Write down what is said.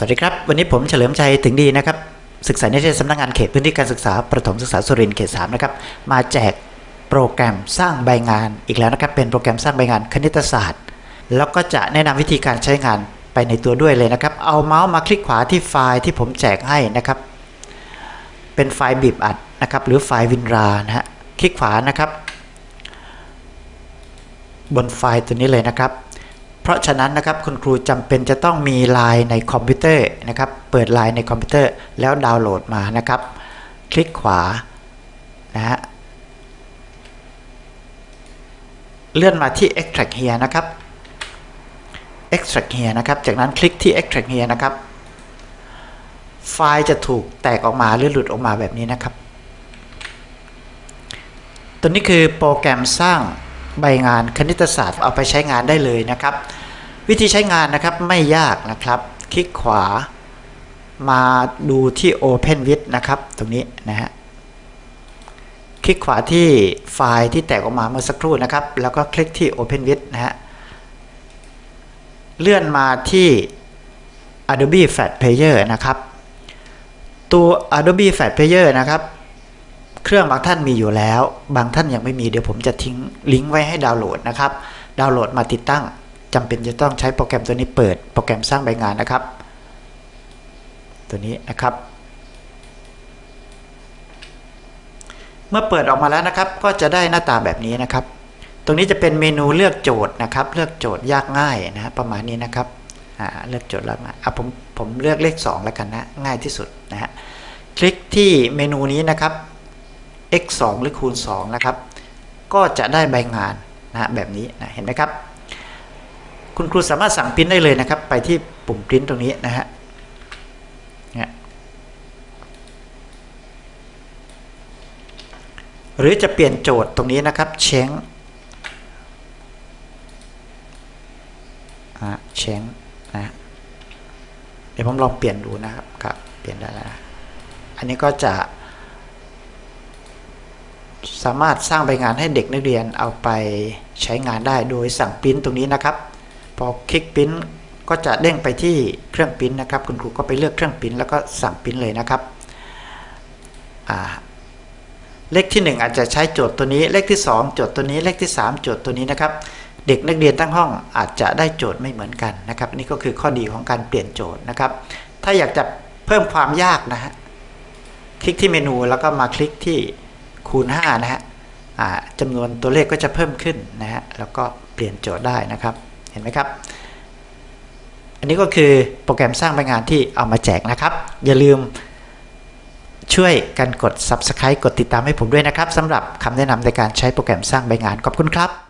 สวัสดีครับ วันนี้ผมเฉลิมชัยถึงดีนะครับ ศึกษานิเทศสำนักงานเขตพื้นที่การศึกษาประถมศึกษาสุรินทร์เขต3นะครับ มาแจกโปรแกรมสร้างใบงานอีกแล้วนะครับ เป็นโปรแกรมสร้างใบงานคณิตศาสตร์ แล้วก็จะแนะนำวิธีการใช้งานไปในตัวด้วยเลยนะครับ เอาเมาส์มาคลิกขวาที่ไฟล์ที่ผมแจกให้นะครับ เป็นไฟล์บีบอัดนะครับ หรือไฟล์วินรานะฮะ คลิกขวานะครับ บนไฟล์ตัวนี้เลยนะครับ เพราะฉะนั้นนะครับคุณครูจำเป็นจะต้องมีไลน์ในคอมพิวเตอร์นะครับเปิดไลน์ในคอมพิวเตอร์แล้วดาวน์โหลดมานะครับ คลิกขวานะฮะเลื่อนมาที่ extract here นะครับ extract here นะครับ จากนั้นคลิกที่ extract here นะครับ ไฟล์จะถูกแตกออกมาหรือหลุดออกมาแบบนี้นะครับ ตัวนี้คือโปรแกรมสร้างใบงานคณิตศาสตร์เอาไปใช้งานได้เลยนะครับ วิธีใช้งานนะครับไม่ยากนะครับ คลิกขวามาดูที่ Open with นะครับ ตรงนี้นะฮะคลิกขวาที่ไฟล์ที่แตกออกมาเมื่อสักครู่นะครับ แล้วก็คลิกที่ Open with นะฮะเลื่อนมาที่ Adobe Flash Player นะครับ ตัว Adobe Flash Player นะครับ เครื่องบางท่านมีอยู่แล้ว บางท่านยังไม่มีเดี๋ยวผมจะทิ้งลิงก์ไว้ให้ดาวน์โหลดนะครับ ดาวน์โหลดมาติดตั้ง จำเป็นจะต้องใช้โปรแกรมตัวนี้เปิดโปรแกรมสร้างใบงานนะครับ ตัวนี้นะครับ เมื่อเปิดออกมาแล้วนะครับ ก็จะได้หน้าตาแบบนี้นะครับ ตรงนี้จะเป็นเมนูเลือกโจทย์นะครับ เลือกโจทย์ยากง่ายนะฮะประมาณนี้นะครับอ่าเลือกโจทย์ยากง่าอะผมผมเลือกเลข2แล้วกันนะง่ายที่สุดนะฮะคลิกที่เมนูนี้นะครับ x 2หรือคูณ2นะครับ ก็จะได้ใบงานนะฮะแบบนี้นะเห็นไหมครับ คุณครูสามารถสั่งพิมพ์ได้เลยนะครับ ไปที่ปุ่มพิมพ์ตรงนี้นะฮะหรือจะเปลี่ยนโจทย์ตรงนี้นะครับเชงเชงนะเดี๋ยวผมลองเปลี่ยนดูนะครับครับเปลี่ยนได้แล้วนะอันนี้ก็จะสามารถสร้างใบงานให้เด็กนักเรียนเอาไปใช้งานได้โดยสั่งปริ้นตรงนี้นะครับ พอคลิกปริ้นก็จะเด้งไปที่เครื่องปริ้นนะครับ คุณครูก็ไปเลือกเครื่องปริ้นแล้วก็สั่งปริ้นเลยนะครับเลขที่ 1 อาจจะใช้โจทย์ตัวนี้ เลขที่ 2 โจทย์ตัวนี้เลขที่ 3 โจทย์ตัวนี้นะครับ เด็กนักเรียนทั้งห้องอาจจะได้โจทย์ไม่เหมือนกันนะครับนี่ก็คือข้อดีของการเปลี่ยนโจทย์นะครับ ถ้าอยากจะเพิ่มความยากนะฮะคลิกที่เมนูแล้วก็มาคลิกที่คูณ5นะฮะจำนวนตัวเลขก็จะเพิ่มขึ้นนะฮะแล้วก็เปลี่ยนโจทย์ได้นะครับ ห็นไหมครับ อันนี้ก็คือโปรแกรมสร้างใบงานที่เอามาแจกนะครับ อย่าลืมช่วยกันกด Subscribe กดติดตามให้ผมด้วยนะครับสำหรับคำแนะนำในการใช้โปรแกรมสร้างใบงานขอบคุณครับ